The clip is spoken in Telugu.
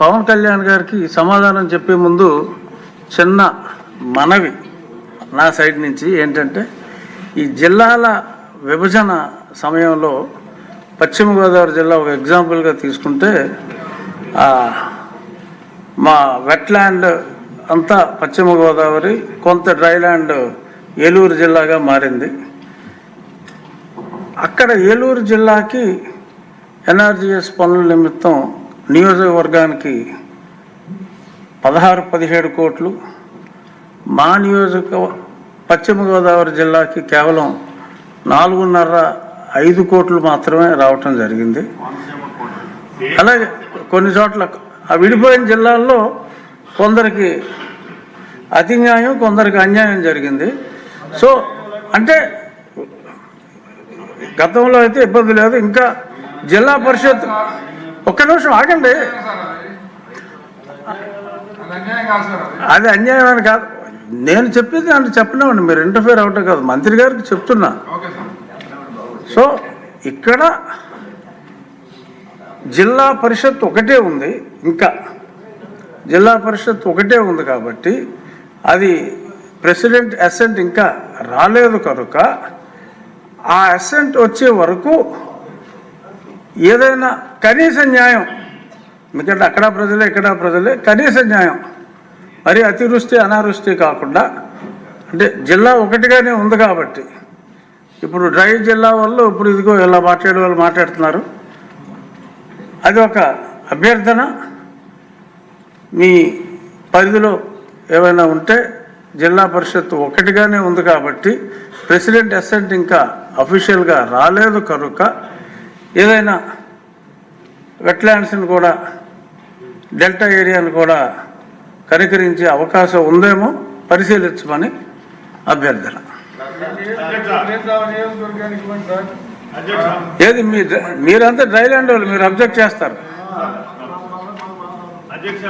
పవన్ కళ్యాణ్ గారికి సమాధానం చెప్పే ముందు చిన్న మనవి నా సైడ్ నుంచి ఏంటంటే ఈ జిల్లాల విభజన సమయంలో పశ్చిమ గోదావరి జిల్లా ఒక ఎగ్జాంపుల్గా తీసుకుంటే మా వెట్లాండ్ అంతా పశ్చిమ గోదావరి కొంత డ్రైల్యాండ్ ఏలూరు జిల్లాగా మారింది. అక్కడ ఏలూరు జిల్లాకి ఎన్ఆర్జీఎస్ పనుల నిమిత్తం నియోజకవర్గానికి పదహారు పదిహేడు కోట్లు. మా నియోజక పశ్చిమ గోదావరి జిల్లాకి కేవలం నాలుగున్నర ఐదు కోట్లు మాత్రమే రావటం జరిగింది. అలాగే కొన్ని చోట్ల ఆ విడిపోయిన జిల్లాల్లో కొందరికి అతి న్యాయం కొందరికి అన్యాయం జరిగింది. సో అంటే గతంలో అయితే ఇబ్బంది లేదు. ఇంకా జిల్లా పరిషత్ ఒక్క నిమిషం ఆగండి. అది అన్యాయం కాదు. అని కాదు నేను చెప్పేది అంటే చెప్పలేమండి మీరు ఇంటర్ఫేర్ అవటం కాదు. మంత్రి గారికి చెప్తున్నా. సో ఇక్కడ జిల్లా పరిషత్ ఒకటే ఉంది ఇంకా. జిల్లా పరిషత్ ఒకటే ఉంది కాబట్టి అది ప్రెసిడెంట్ అసెంట్ ఇంకా రాలేదు కనుక ఆ అసెంట్ వచ్చే వరకు ఏదైనా కనీస న్యాయం. ఎందుకంటే అక్కడ ప్రజలే ఇక్కడ ప్రజలే కనీస న్యాయం. మరి అతివృష్టి అనావృష్టి కాకుండా అంటే జిల్లా ఒకటిగానే ఉంది కాబట్టి. ఇప్పుడు డ్రై జిల్లా వాళ్ళు ఇప్పుడు ఇదిగో ఇలా మాట్లాడే వాళ్ళు మాట్లాడుతున్నారు. అది ఒక అభ్యర్థన. మీ పరిధిలో ఏమైనా ఉంటే జిల్లా పరిషత్ ఒకటిగానే ఉంది కాబట్టి ప్రెసిడెంట్ అసెంట్ ఇంకా అఫీషియల్గా రాలేదు కనుక ఏదైనా వెట్లాండ్స్ని కూడా డెల్టా ఏరియాను కూడా కనికరించే అవకాశం ఉందేమో పరిశీలించమని అభ్యర్థన. ఏది మీ మీరంతా డ్రైలాండ్ వాళ్ళు మీరు అబ్జెక్ట్ చేస్తారు. అధ్యక్ష